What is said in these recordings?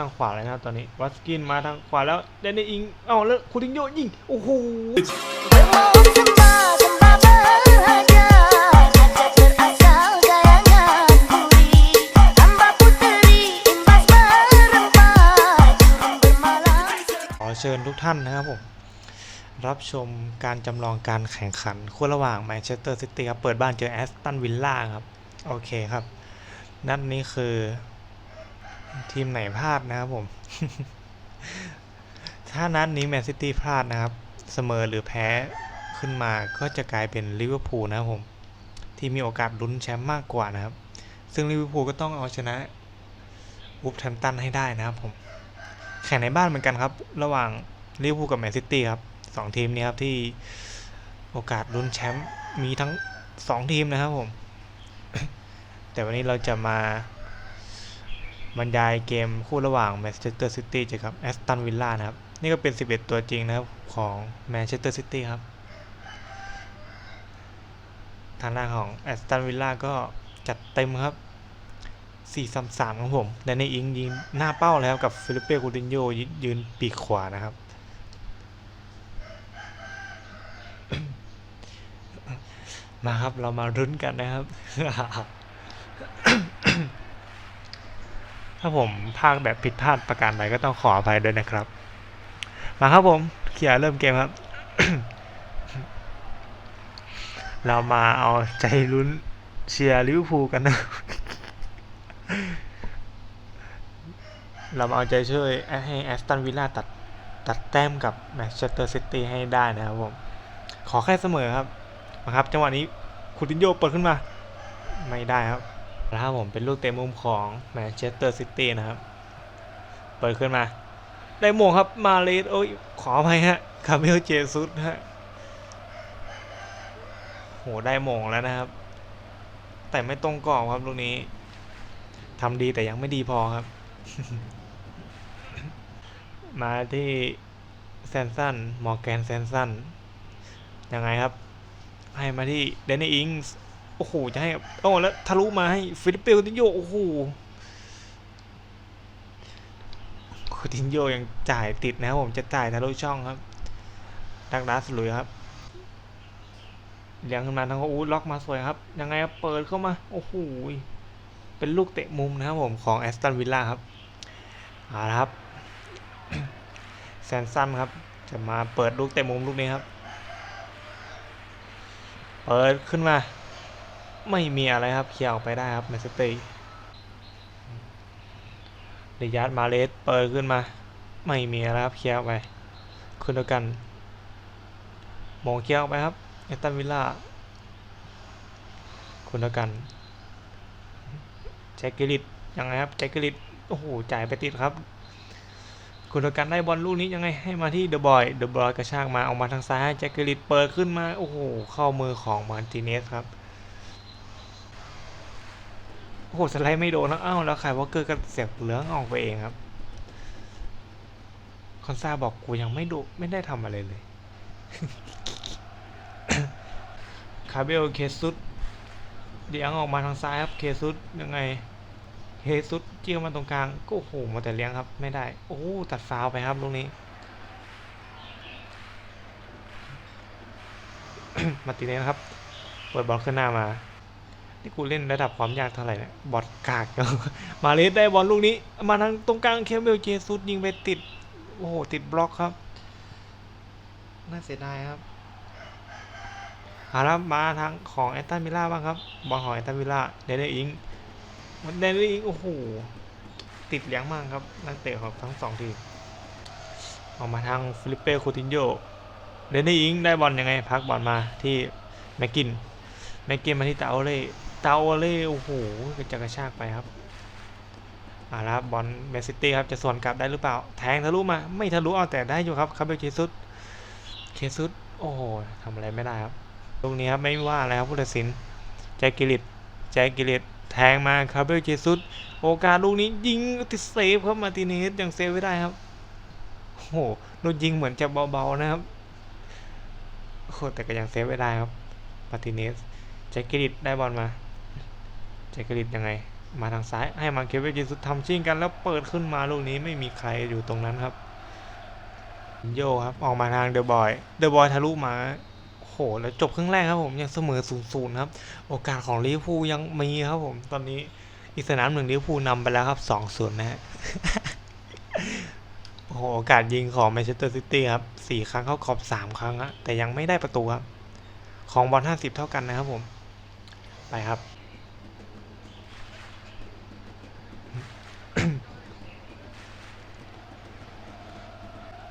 ทางขวาเลยนะครับตอนนี้วัสกินมาทางขวาแล้วเดนนี่อิงเอ้าแล้วคูตินโยยิงโอ้โหขอเชิญทุกท่านนะครับผมรับชมการจำลองการแข่งขันคู่ระหว่างแมนเชสเตอร์ซิตี้ครับ เปิดบ้านเจอแอสตันวิลล่าครับ โอเคครับ นัดนี้คือ ทีมไหนพลาดนะครับผม ถ้านัดนี้แมนซิตี้พลาดนะครับ เสมอหรือแพ้ขึ้นมาก็จะกลายเป็นลิเวอร์พูลนะครับผม ที่มีโอกาสลุ้นแชมป์มากกว่านะครับ ซึ่งลิเวอร์พูลก็ต้องเอาชนะวูฟแฮมตันให้ได้นะครับผม แข่งในบ้านเหมือนกันครับ ระหว่างลิเวอร์พูลกับแมนซิตี้ครับสองทีมนี้ครับที่โอกาสลุ้นแชมป์มีทั้งสองทีมนะครับผม แต่วันนี้เราจะมา บรรยายเกมคู่ระหว่างแมนเชสเตอร์ซิตี้เจอกับแอสตันวิลล่านะครับ นี่ก็เป็น 11 ตัวจริงนะครับของแมนเชสเตอร์ซิตี้ครับ ทางด้านของแอสตันวิลล่าก็จัดเต็มครับ 4-3-3ครับผมแดนนี่อิงยิงหน้าเป้าแล้วกับฟิลิปเป้คูตินโยยืนปีกขวานะครับมาครับ เรามารุ้นกันนะครับ ถ้าผมพากแบบผิดพลาดประการใดก็ต้องขออภัยด้วยนะครับ มาครับผมเขียร์เริ่มเกมครับ เรามาเอาใจลุ้นเชียร์ลิเวอร์พูลกันนะ เรามาเอาใจช่วยให้แอสตันวิลล่าตัดตัดแต้มกับแมนเชสเตอร์ซิตี้ให้ได้นะครับผม ขอแค่เสมอครับนะครับ จังหวะนี้คูตินโยเปิดขึ้นมา ไม่ได้ครับ แล้วครับผมเป็นลูกเตะมุมของแมนเชสเตอร์ซิตี้นะครับ เปิดขึ้นมา ได้โมงครับมาเลสโอ้ยขออภัยฮะคาเมลเจซุสฮะโหได้โมงแล้วนะครับ แต่ไม่ตรงกรอบครับลูกนี้ทำดีแต่ยังไม่ดีพอครับ มาที่แซนสันมอร์แกนแซนสันยังไงครับ ให้มาที่เดนนี่อิงส์ โอ้โหจะให้โอ้แล้วทะลุมาให้ฟิลิปเปคูตินโยโอ้โหคูตินโยยังจ่ายติดนะครับผมจะจ่ายทะลุช่องครับดักดาสลุยครับเลี้ยงขึ้นมาทางอู้ล็อกมาสวยครับ ยังไงครับเปิดเข้ามา โอ้โหเป็นลูกเตะมุมนะครับผมของแอสตันวิลล่าครับเอาละครับแซนซันครับ จะมาเปิดลูกเตะมุมลูกนี้ครับ เปิดขึ้นมา ไม่มีอะไรครับเคลียร์ออกไปได้ครับแมนเชสเตอร์เดียาร์ดมาเลสเปิดขึ้นมา ไม่มีอะไรครับเคลียร์ไปคุณเดียวกันมองเคลียร์ออกไปครับแอตันวิลล่าคุณเดียวกันแจ็คกิลิตยังไงครับแจ็คกิลิตโอ้โหจ่ายไปติดครับคุณกันได้บอลลูกนี้ยังไงให้มาที่เดอะบอยเดอะบอยกระชากมาออกมาทางซ้ายแจ็คกิลิตเปิดขึ้นมา โอ้โห เข้ามือของมาร์ติเนสครับ โอ้โหสไลด์ไม่โดนแล้วอ้าวแล้วใครวอลเกอร์ก็เสียบเหลืองออกไปเองครับ คอนซาบอกกูยังไม่ดูไม่ได้ทำอะไรเลย คาเบลเคซุสเลี้ยงออกมาทางซ้ายครับเคซุสยังไงเคซุสเจี้ยวมาตรงกลางก็โอ้โหมาแต่เลี้ยงครับ ไม่ได้ โอ้ตัดฟาวไปครับลูกนี้มาติเนสครับ เปิดบอลขึ้นหน้ามา นี่กูเล่นระดับความยากเท่าไหร่เนี่ยบอลกาก มาเลสได้บอลลูกนี้ มาทางตรงกลางเคเบลเจซุสยิงไปติด โอ้โห ติดบล็อกครับ น่าเสียดายครับเอาละมาทางของแอตตันวิล่าบ้างครับ บอลของแอตตันวิลล่าเดนเนอร์อิงเดนเนอร์อิง โอ้โห ติดเลี้ยงมากครับ นักเตะของทั้งสองทีมออกมาทางฟิลิปเป้คูตินโยเดนเนอร์อิงได้บอลยังไง พักบอลมาที่แม็กกินแม็กกินมาที่ตาโอเล่ ตาโอเล่โอ้โหกจะกระชากไปครับเอาละครับบอลแมนซิตี้ครับจะสวนกลับได้หรือเปล่า แทงทะลุมา ไม่ทะลุเอาแต่ได้อยู่ครับคาเบลเคซุสเคซุสโอ้โหทำอะไรไม่ได้ครับตรงนี้ครับไม่ว่าแล้วผู้ตัดสินแจ็คกิลิตแจ็คกิลิตแทงมาคาเบลเจซุสโอกาสลูกนี้ยิงติดเซฟครับมาติเนสยังเซฟไว้ได้ครับโอ้โหลูกยิงเหมือนจะเบาๆนะครับโอ้แต่ก็ยังเซฟไว้ได้ครับมาติเนสแจ็คกิลิตได้บอลมา แจ็คกิลิตยังไง มาทางซ้ายให้มาเคเวลเจสุดทำชิ่งกันแล้วเปิดขึ้นมาลูกนี้ไม่มีใครอยู่ตรงนั้นครับ โยครับออกมาทางเดอะบอยเดอะบอยทะลุมาโหแล้วจบครึ่งแรกครับผมยังเสมอ0ูนย์ครับ โอกาสของลิเวอร์พูลยังมีครับผมตอนนี้อีกสนามหนึ่งลิเวอร์พูลนำไปแล้วครับ2อศูนย์นะฮะโอ้โหโอกาสยิงของแมนเชสเตอร์ซิตี้ครับสี่ครั้งเข้ากรอบสามครั้งอะแต่ยังไม่ได้ประตูครับ ของบอลห้าสิบเท่ากันนะครับผม ไปครับ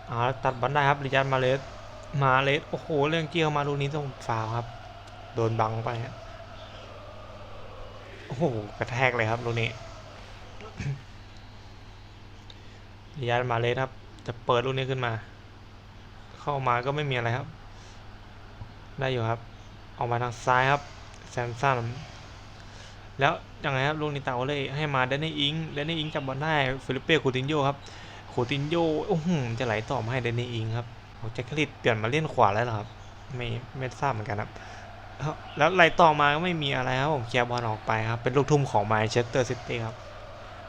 เอาตัดบอลได้ครับริยันมาเลสมาเลสโอ้โหเรื่องเกี่ยวมาลูนี้ต้องฟาวครับ โดนบังไปฮะโอ้โหกระแทกเลยครับลูกนี้ริยันมาเลสครับ จะเปิดลูกนี้ขึ้นมา เข้ามาก็ไม่มีอะไรครับ ได้อยู่ครับ ออกมาทางซ้ายครับแซมสันแล้วยังไงครับลูกนี้ตาโอเล่ให้มาเดนนี่อิงเดนนี่อิงจับบอลได้ฟิลิปเป้คูตินโยครับ โคตินโยโอ้โหจะไหลต่อมาให้เดนนี่อิงครับโอ้แจ็คคลิตเปลี่ยนมาเล่นขวาแล้วเหรอครับไม่ไม่ทราบเหมือนกันครับแล้วไหลต่อมาก็ไม่มีอะไรครับผมเคลียร์บอลออกไปครับเป็นลูกทุ่มของมนเชสเตอร์ซิตี้ครับ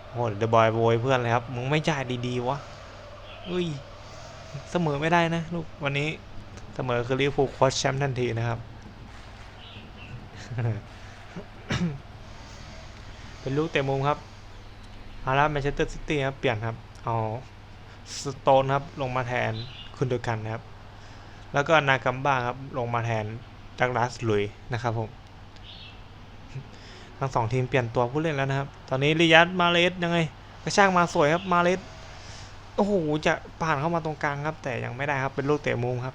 โอ้โหเดอะบอยโวยเพื่อนเลยครับมึงไม่จ่ายดีๆวะอุ้ยเสมอไม่ได้นะลูกวันนี้เสมอคือลิเวอร์พูลคว้าแชมป์ทันทีนะครับ เป็นลูกเตะมุมครับอาละแมนเชสเตอร์ซิตี้ครับเปลี่ยนครับ เอาสโตนครับลงมาแทนคุณเดอกันนะครับ แล้วก็นากัมบ้าครับลงมาแทนดักลาสลุยนะครับผมทั้งสองทีมเปลี่ยนตัวผู้เล่นแล้วนะครับ ตอนนี้ริยัตมาเลสยังไงกระชากมาสวยครับมาเลสโอ้โหจะผ่านเข้ามาตรงกลางครับ แต่ยังไม่ได้ครับเป็นลูกเตะมุมครับ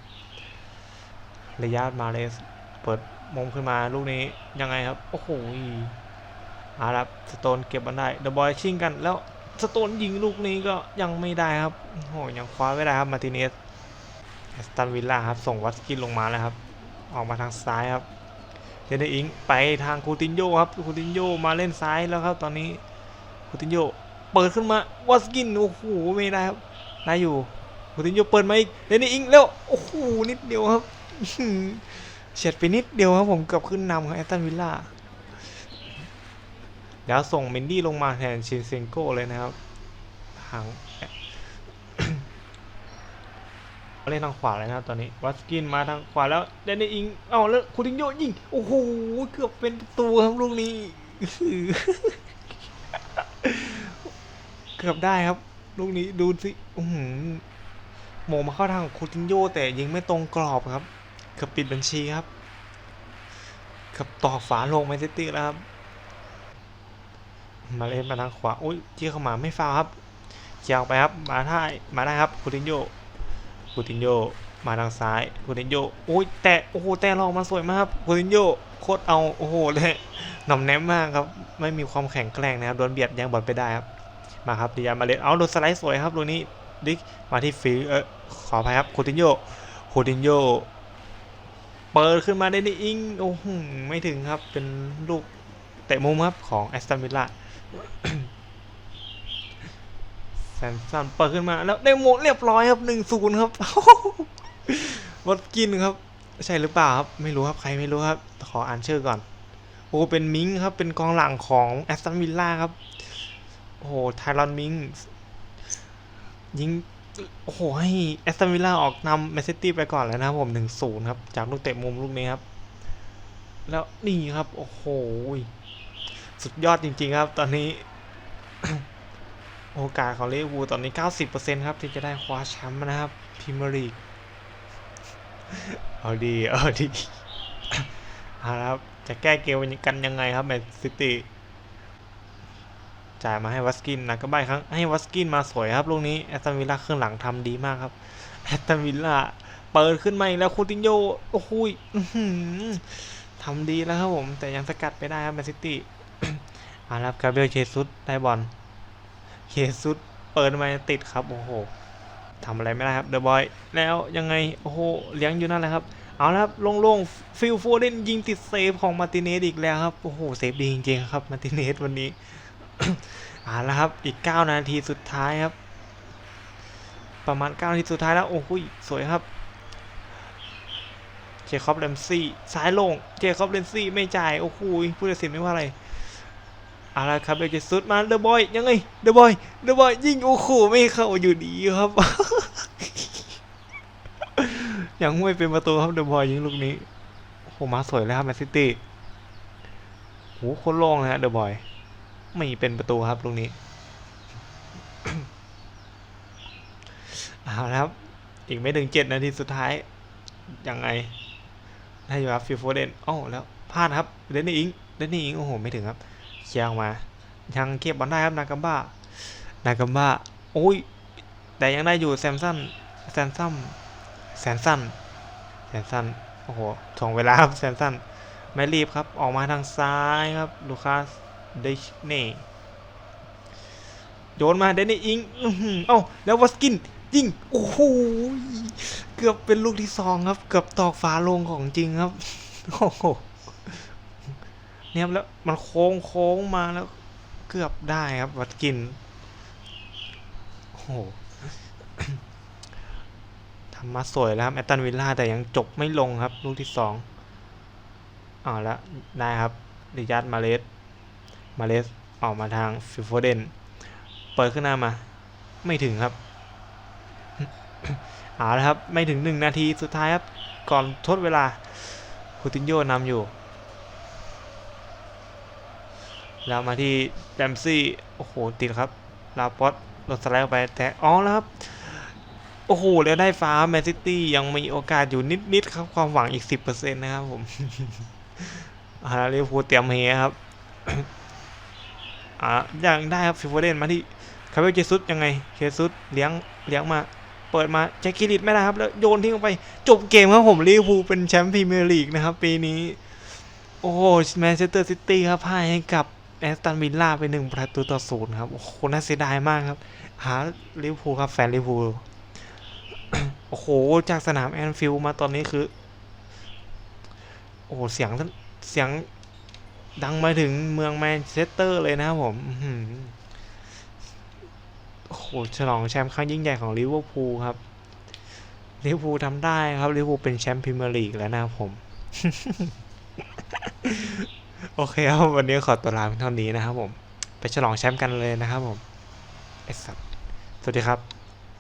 ริยัตมาเลสเปิดมุมขึ้นมาลูกนี้ยังไงครับ โอ้โหอารับสโตนเก็บบอลได้เดอะบอยชิงกันแล้ว สโตนยิงลูกนี้ก็ยังไม่ได้ครับโหยังคว้าไม่ได้ครับมาติเนสแอสตันวิลล่าครับ ส่งวัตสกินลงมาแล้วครับ ออกมาทางซ้ายครับเดนเดอร์อิงไปทางคูตินโยครับคูตินโยมาเล่นซ้ายแล้วครับตอนนี้คูตินโยเปิดขึ้นมาวัตสกินโอ้โหไม่ได้ครับได้อยู่คูตินโยเปิดมาอีกเดนเดอร์อิงแล้วโอ้โหนิดเดียวครับเฉียดไปนิดเดียวครับผมเกือบขึ้นนำครับแอสตันวิลล่า แล้วส่งเมนดี้ลงมาแทนชินเซนโก้เลยนะครับทางเล่นทางขวาเลยนะตอนนี้วัตสกินมาทางขวาแล้วเดนนี่อิงเอ้าแล้วคูตินโยยิงโอ้โหเกือบเป็นประตูครับลูกนี้เกือบได้ครับ ลูกนี้ดูสิอือหือโมมาเข้าทางคูตินโยแต่ยิงไม่ตรงกรอบครับเกือบปิดบัญชีครับเกือบตอกฝาลงแมนซิตี้แล้วครับ มาเล่นมาทางขวาอุ้ยจียเข้ามาไม่ฟาวครับเจียออกไปครับ มาได้มาได้ครับคูตินโยคูตินโยมาทางซ้ายคูตินโยโอ้ยแต่โอ้โหแต่ลองมาสวยมากครับคูตินโยโคตรเอาโอ้โหเลยหน่อมแนมมากครับ ไม่มีความแข็งแกร่งนะครับโดนเบียดย่งบอลไปได้ครับ มาครับดิยามาเลนเอาโดนสไลด์สวยครับลูกนี้ดิกมาที่ฟิลเออขออภัยครับคูตินโยคูตินโยเปิดขึ้นมาได้นี่อิงโอ้โหไม่ถึงครับเป็นลูกเตะมุมครับของแอสตันวิลล่า แซมสันเปิดขึ้นมาแล้วได้โมงเรียบร้อยครับหนึ่งศูนย์ครับวัดกินครับ ใช่หรือเปล่าครับ ไม่รู้ครับใครไม่รู้ครับ ขออ่านชื่อก่อน โอ้เป็นมิงครับ เป็นกองหลังของแอสตันวิลล่าครับ โอ้โหไทรอนมิงยิงโอ้โหให้แอสตันวิลล่าออกนำแมนซิตี้ไปก่อนแล้วนะครับผมหนึ่งศูนย์ครับ จากลูกเตะมุมลูกนี้ครับ แล้วนี่ครับ โอ้โห สุดยอดจริง ๆ ครับ ตอนนี้ โอกาสของลิเวอร์พูลตอนนี้ 90%ครับที่จะได้คว้าแชมป์นะครับพรีเมียร์ลีกเอาดีเอาดีเอาละครับจะแก้เกมกันยังไงครับแมนซิตี้จ่ายมาให้วัสกินนะก็ใบครั้งให้วัสกินมาสวยครับลูกนี้แอตตันวิลล่าเครื่องหลังทำดีมากครับแอตตันวิลล่าเปิดขึ้นมาอีกแล้วคูตินโยโอ้โหยทำดีแล้วครับผม แต่ยังสกัดไม่ได้ครับแมนซิตี้ เอาครับกาเบรียลเชซุสได้บอลเยซุสเปิดมาติดครับโอ้โหทำอะไรไม่ได้ครับเดอะบอยแล้วยังไงโอ้โหเลี้ยงอยู่นั่นแหละครับเอาละครับโล่งๆฟิลโฟเดนยิงติดเซฟของมาติเนสอีกแล้วครับโอ้โหเซฟดีจริงๆครับมาติเนสวันนี้เอาละครับอีก 9 นาทีสุดท้ายครับ ประมาณ 9 นาทีสุดท้ายแล้วโอ้โหสวยครับเจคอบเลมซี่ซ้ายลงเจคอบเลมซี่ไม่จ่ายโอ้โหผู้ตัดสินไม่ว่าอะไร เอาละครับเบลเจสุดมาเดอะบอยยังไงเดอะบอยเดอะบอยยิงโอ้โหไม่เข้าอยู่ดีครับ ยังไม่เป็นประตูครับเดอะบอยยิงลูกนี้โอ้โหมาสวยแล้วครับแมนซิตี้โหโคตรโล่งเลยฮะเดอะบอยไม่เป็นประตูครับลูกนี้เอาละครับ อีกไม่ถึงเจ็ดนาทีสุดท้าย ยังไงได้อยู่ครับฟิลโฟเดนอ้าวแล้วพลาดครับเดนนี่อิงเดนนี่อิงโอ้โหไม่ถึงครับ เคลียร์ออกมา ยังเก็บบอลได้ครับนากัมบ้านากัมบ้าโอ้ย แต่ยังได้อยู่แซมสันแซมซัมแซมสันแซมสันโอ้โหถ่วงเวลาครับแซมสันไม่รีบครับ ออกมาทางซ้ายครับ ลูคัสเดชเน่โยนมาเดนนี่อิงอ๋อหือเอ้าแล้ววัสกินยิงโอ้โหเกือบเป็นลูกที่สองครับ เกือบตอกฝาลงของจริงครับ โอ้โห เนี่ยครับแล้วมันโค้งโค้งมาแล้วเกือบได้ครับ วัดกินโอ้โหทำมาสวยแล้วครับแอตตันวิลล่าแต่ยังจบไม่ลงครับ ลูกที่สองเอาแล้วได้ครับดิยัตมาเลสมาเลสออกมาทางฟิลโฟเดนเปิดขึ้นหน้ามา ไม่ถึงครับเอาละครับ ไม่ถึงหนึ่งนาทีสุดท้ายครับ ก่อนทดเวลาคูตินโยนำอยู่ แล้วมาที่แรมซี่ โอ้โห ติดครับ ลาปอตลดสไลด์ไปแต่อ๋อแล้วครับ โอ้โห แล้วได้ฟ้าแมนซิตี้ยังมีโอกาสอยู่นิด ๆ ครับ ความหวังอีก 10%นะครับผมอาแล้วลิเวอร์พูเตรียมเฮครับอ่ายังได้ครับฟิฟเดนมาที่คาเวลเจซุสยังไงเจซุสเลี้ยงเลี้ยงมา เปิดมาแจ็คกิลิตไม่ได้ครับ แล้วโยนทิ้งลงไป จบเกมครับผมลิเวอร์พูลเป็นแชมป์พรีเมียร์ลีกนะครับ ปีนี้ โอ้แมนเชสเตอร์ซิตี้ครับพ่ายให้กับ อสตันวิลล่าไปหนึ่งประตูต่อศูนย์ครับ โอ้โห น่าเสียดายมากครับ หาลิเวอร์พูลครับ แฟนลิเวอร์พูล โอ้โห จากสนามแอนฟิลด์มาตอนนี้คือ โอ้โห เสียงเสียงดังมาถึงเมืองแมนเชสเตอร์เลยนะครับผมโอ้โห ฉลองแชมป์ครั้งยิ่งใหญ่ของลิเวอร์พูลครับ ลิเวอร์พูลทำได้ครับ ลิเวอร์พูลเป็นแชมป์พรีเมียร์ลีกแล้วนะครับผม โอเคครับวันนี้ขอตัวลาเพียงเท่านี้นะครับผม ไปฉลองแชมป์กันเลยนะครับผมไอสัตสวัสดีครับ